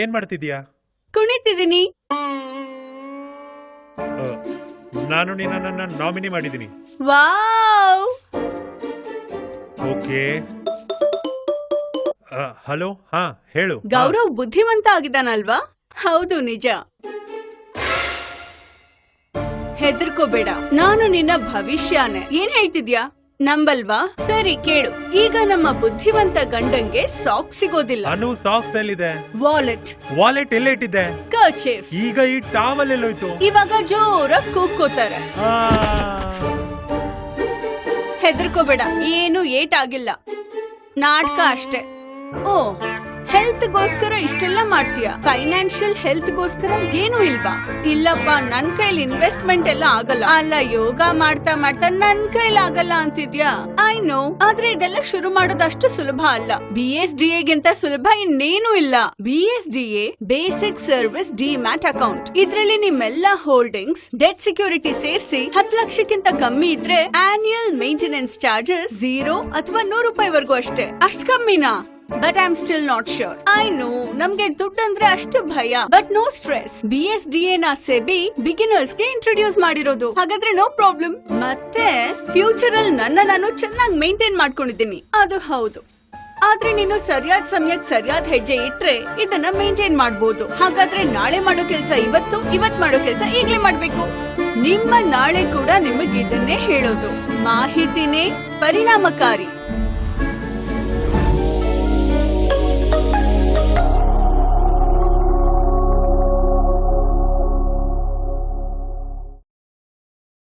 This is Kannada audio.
ಏನ್ ಮಾಡ್ತಿದ್ಯಾ ಕುಣಿತಿದ್ದೀನಿ. ನಾನು ನಿನ್ನನ್ನ ನಾಮಿನಿ ಮಾಡಿದ್ದೀನಿ. ವಾವ್! ಓಕೆ. ಹಲೋ ಹಾ ಹೇಳು. ಗೌರವ್ ಬುದ್ಧಿವಂತ ಆಗಿದ್ದಾನಲ್ವಾ? ಹೌದು ನಿಜ. ಹೆದರ್ಕೋಬೇಡ. ನಾನು ನಿನ್ನ ಭವಿಷ್ಯನೇ. ಏನ್ ಹೇಳ್ತಿದ್ಯಾ? ನಂಬಲ್ವಾ? ಸರಿ ಕೇಳು. ಈಗ ನಮ್ಮ ಬುದ್ಧಿವಂತ ಗಂಡಂಗೆ ಸಾಕ್ಸ್ ಸಿಗೋದಿಲ್ಲ. ಅನು ಸಾಕ್ಸ್ ಎಲ್ಲಿದೆ? ವಾಲೆಟ್ ವಾಲೆಟ್ ಎಲ್ಲೇ ಇಟ್ಟಿದ್ದೆ? ಕರ್ಚೇಫ್ ಈಗ ಈ ಟಾವಲ್ ಎಲ್ಲೋಯ್ತು ಇವಾಗ ಜೋರಾಗಿ ಕೂಗ್ಕೋತಾರೆ. ಆ, ಹೆದರ್ಕೋಬೇಡ ಏನು ಏಟ್ ಆಗಿಲ್ಲ ನಾಟಕ ಅಷ್ಟೇ. ಓ. ಹೆಲ್ತ್ ಗೋಸ್ಕರ ಇಷ್ಟೆಲ್ಲ ಮಾಡ್ತೀಯ? ಫೈನಾನ್ಷಿಯಲ್ ಹೆಲ್ತ್ ಗೋಸ್ಕರ ಏನು ಇಲ್ವಾ? ಇಲ್ಲಪ್ಪ, ನನ್ ಕೈಲಿ ಇನ್ವೆಸ್ಟ್ಮೆಂಟ್ ಎಲ್ಲ ಆಗಲ್ಲ. ಅಲ್ಲ, ಯೋಗ ಮಾಡ್ತಾ ಮಾಡ್ತಾ ನನ್ ಕೈಲಿ ಆಗಲ್ಲ ಅಂತಿದ್ಯಾ? ಐ ನೋ, ಆದ್ರೆ ಇದೆಲ್ಲ ಶುರು ಮಾಡೋದಷ್ಟು ಸುಲಭ ಅಲ್ಲ. ಬಿ ಎಸ್ ಡಿ ಗಿಂತ ಸುಲಭ ಇನ್ನೇನು ಇಲ್ಲ. B S D A, basic service, demat account. ಇದ್ರಲ್ಲಿ ನಿಮ್ಮೆಲ್ಲ ಹೋಲ್ಡಿಂಗ್ಸ್, ಡೆಟ್ ಸೆಕ್ಯೂರಿಟಿ ಸೇರಿಸಿ ಹತ್ ಲಕ್ಷಕ್ಕಿಂತ ಕಮ್ಮಿ ಇದ್ರೆ ಆನ್ಯುಯಲ್ ಮೇಂಟೆನೆನ್ಸ್ ಚಾರ್ಜಸ್ ಝೀರೋ ಅಥವಾ ನೂರು ರೂಪಾಯಿವರೆಗೂ ಅಷ್ಟೇ. ಅಷ್ಟ್ ಕಮ್ಮಿನಾ? But I am still not sure I know ನಮ್ಗೆ ದುಡ್ಡಂದ್ರೆ ಅಷ್ಟು ಭಯ but no stress B S D A ನ ಸೆಬಿ ಬಿಗಿನರ್ಸ್ಗೆ ಇಂಟ್ರೊಡ್ಯೂಸ್ ಮಾಡಿರೋದು. ಹಾಗಾದ್ರೆ ನೋ ಪ್ರಾಬ್ಲಮ್ ಮತ್ತೆ ಫ್ಯೂಚರ್ ಅಲ್ಲಿ ನನ್ನ ನಾನು ಚೆನ್ನಾಗಿ ಮೇಂಟೈನ್ ಮಾಡ್ಕೊಂಡಿದ್ದೀನಿ. ಅದು ಹೌದು. ಆದ್ರೆ ನೀನು ಸರಿಯಾದ ಸಮಯಕ್ಕೆ ಸರಿಯಾದ ಹೆಜ್ಜೆ ಇಟ್ರೆ ಇದನ್ನ ಮೇಂಟೈನ್ ಮಾಡಬಹುದು ಹಾಗಾದ್ರೆ ನಾಳೆ ಮಾಡೋ ಕೆಲಸ ಇವತ್ತು, ಇವತ್ ಮಾಡೋ ಕೆಲಸ ಈಗ್ಲೇ ಮಾಡ್ಬೇಕು. ನಿಮ್ಮ ನಾಳೆ ಕೂಡ ನಿಮಗೆ ಇದನ್ನೇ ಹೇಳೋದು. ಮಾಹಿತಿನೇ ಪರಿಣಾಮಕಾರಿ.